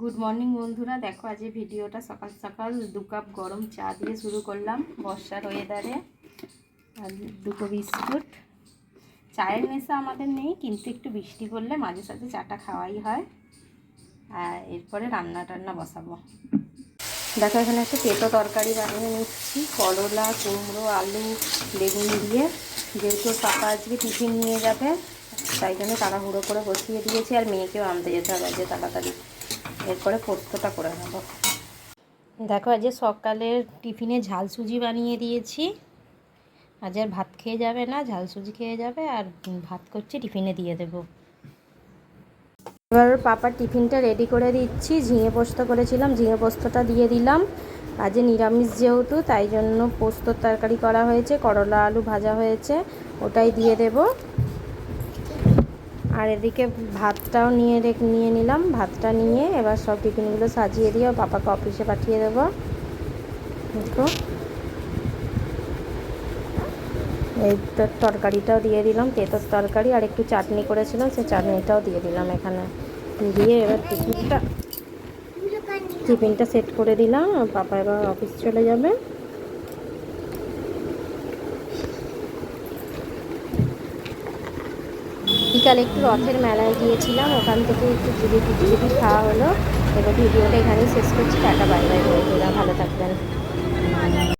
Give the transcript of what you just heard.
Good morning বন্ধুরা। দেখো, আজ ভিডিওটা সকাল সকাল দু কাপ গরম চা দিয়ে শুরু করলাম বর্ষার ওয়েদারে আর দুটো বিস্কুট। চায়ের নেশা আমাদের নেই, কিন্তু একটু বৃষ্টি পড়লে মাঝে সাঝে চাটা খাওয়াই হয়। আর এরপরে রান্না টান্না বসাবো। দেখো, এখানে একটা পেটো তরকারি বানিয়ে নিচ্ছি। করলা, কুমড়ো, আলু, বেগুন দিয়ে। যেহেতু পাপা আজকে টিফিন নিয়ে যাবে, তাই জন্য তাড়াহুড়ো করে বসিয়ে দিয়েছি। আর মেয়েকেও আনতে যেতে হবে, আজকে তাড়াতাড়ি। এরপরে পোস্তটা করে নেব। দেখো, আজকে সকালে টিফিনে ঝাল সুজি বানিয়ে দিয়েছি। আজ আর ভাত খেয়ে যাবে না, ঝাল সুজি খেয়ে যাবে আর ভাত করছি, টিফিনে দিয়ে দেবো। এবার পাপার টিফিনটা রেডি করে দিচ্ছি। ঝিঙে পোস্ত করেছিলাম, ঝিঙে পোস্তটা দিয়ে দিলাম। আজ নিরামিষ যেহেতু, তাই জন্য পোস্তর তরকারি করা হয়েছে, করলা আলু ভাজা হয়েছে, ওটাই দিয়ে দেব। আর এদিকে ভাতটাও নিয়ে নিয়ে নিলাম। ভাতটা নিয়ে এবার সব টিফিনগুলো সাজিয়ে দিয়ে পাপাকে অফিসে পাঠিয়ে দেবো। দেখো। এই তরকারিটাও দিয়ে দিলাম, তেঁতোর তরকারি আর একটু চাটনি করেছিলাম সে চাটনিটাও দিয়ে দিলাম এখানে। দিয়ে এবার টিফিনটা টিফিনটা সেট করে দিলাম পাপা এবার অফিস চলে যাবে। বিকালে একটু রথের মেলায় গিয়েছিলাম, ওখান থেকে একটু জিলিপি জিলিপি খাওয়া হলো। এবার ভিডিওটা এখানেই শেষ করছি, টাটা, বাই বাই ভালো থাকবেন।